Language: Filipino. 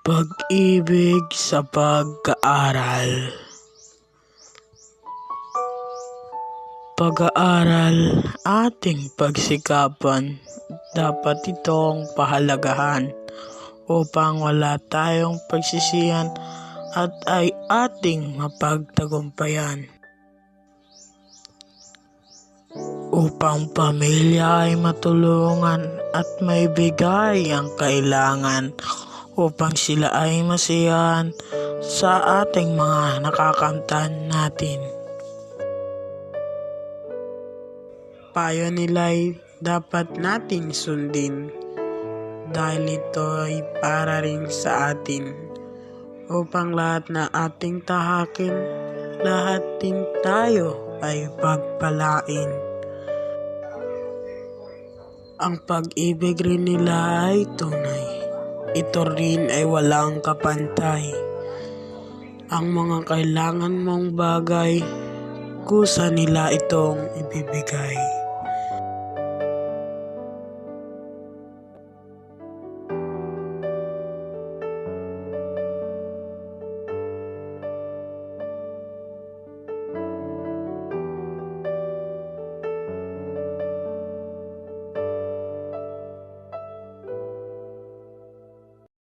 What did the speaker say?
Pag-ibig sa pag-aaral. Pag-aaral ating pagsikapan. Dapat itong pahalagahan upang wala tayong pagsisiyan at ay ating mapagtagumpayan. Upang pamilya ay matulungan at may bigay ang kailangan upang sila ay masiyahan sa ating mga nakakamtan natin. Payo nila'y dapat nating sundin dahil ito ay para rin sa atin upang lahat na ating tahakin, lahat din tayo ay pagpalain. Ang pag-ibig rin nila ay tunay. Ito rin ay walang kapantay. Ang mga kailangan mong bagay, kusa nila itong ibibigay.